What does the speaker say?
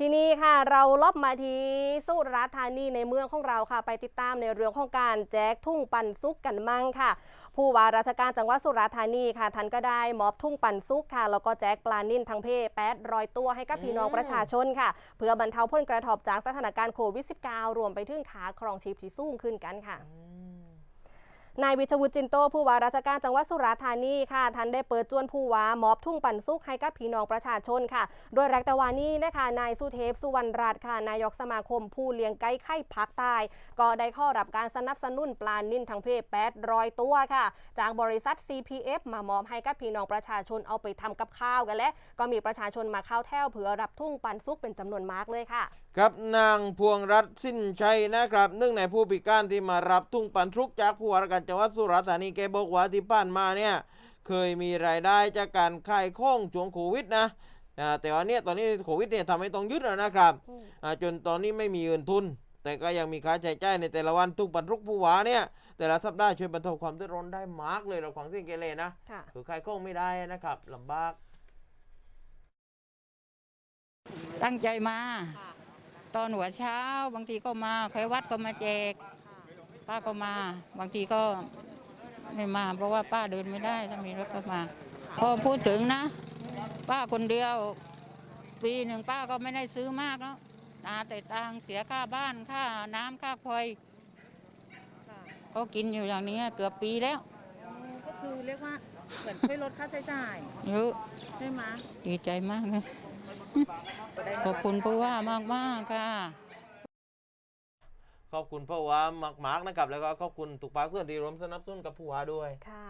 ทีนี้ค่ะเราลอบมาที่สุราษฎร์ธานีในเมืองของเราค่ะ ไปติดตามในเรื่องของการแจกทุ่งปันสุกกันมั่งค่ะ ผู้ว่าราชการจังหวัดสุราษฎร์ธานีค่ะท่านก็ได้มอบทุ่งปันสุกค่ะแล้วก็แจกปลานิ่นทั้งเพแปดรอยตัวให้กับพี่น้องประชาชนค่ะ เพื่อบรรเทาผลกระทบจากสถานการณ์โควิด -19 รวมไปถึงขาครองชีพที่สูงขึ้นกันค่ะ นายวิชวุฒิจินโตผู้ว่าราชการจังหวัดสุราษฎร์ธานีค่ะท่านได้เปิดจวนผู้ว่ามอบทุ่งปันสุกให้กับพี่น้องประชาชนค่ะ โดยแรกต่วานี้นะคะนายสุเทพสุวรรณรัตน์ค่ะนายกสมาคมผู้เลี้ยงไก่ไข่พักใต้ก็ได้ข้อรับการสนับสนุนปลานิ่นทั้งเพศ800 ตัวค่ะ จากบริษัท CPF มามอบให้กับพี่น้องประชาชนเอาไปทำกับข้าวกันและ ก็มีประชาชนมาเข้าแถวเพื่อรับทุ่งปันสุกเป็นจำนวนมากเลยค่ะกับนางพวงรัตน์สิ้นชัยนะครับหนึ่งในผู้พิการที่มารับทุ่งปันทุกจากผู้ว่าราชการจังหวัดสุราษฎร์ธานีแกบอกว่าที่ผ่านมาเนี่ยเคยมีรายได้จากการขายของช่วงโควิดนะอ่าแต่ว่าเนี่ยตอนนี้โควิดเนี่ยทำให้ต้องหยุดแล้วนะครับอืมอ่าจนตอนนี้ไม่มีเงินทุน แต่ก็ยังมีค่าใช้จ่ายในแต่ละวันทุ่งปันทุกผู้ว่าเนี่ยแต่ละสัปดาห์ช่วยบรรเทาความเดือดร้อนได้มากเลยเราของสิ่งเกเรนะค่ะคือขายของไม่ได้นะครับลำบาก ตั้งใจมา ตอนหัวเช้าบางทีก็มาคอยวัดก็มาแจก ป้าก็มา บางทีก็ไม่มา เพราะว่าป้าเดินไม่ได้ถ้ามีรถก็มา พอพูดถึงนะ ป้าคนเดียว ปีหนึ่งป้าก็ไม่ได้ซื้อมากแล้วนาแต่ตังค์เสียค่าบ้านค่าน้ำค่าไฟก็กินอยู่อย่างนี้เกือบปีแล้วก็คือเรียกว่าเหมือนช่วยลดค่าใช้จ่ายเยอะใช่ไหมดีใจมากเลยขอบคุณผู้ว่ามากๆค่ะ ขอบคุณผู้ว่ามากๆนะครับ แล้วก็ขอบคุณทุกภาคส่วนที่ร่วมสนับสนุนกับผู้ว่าด้วยค่ะ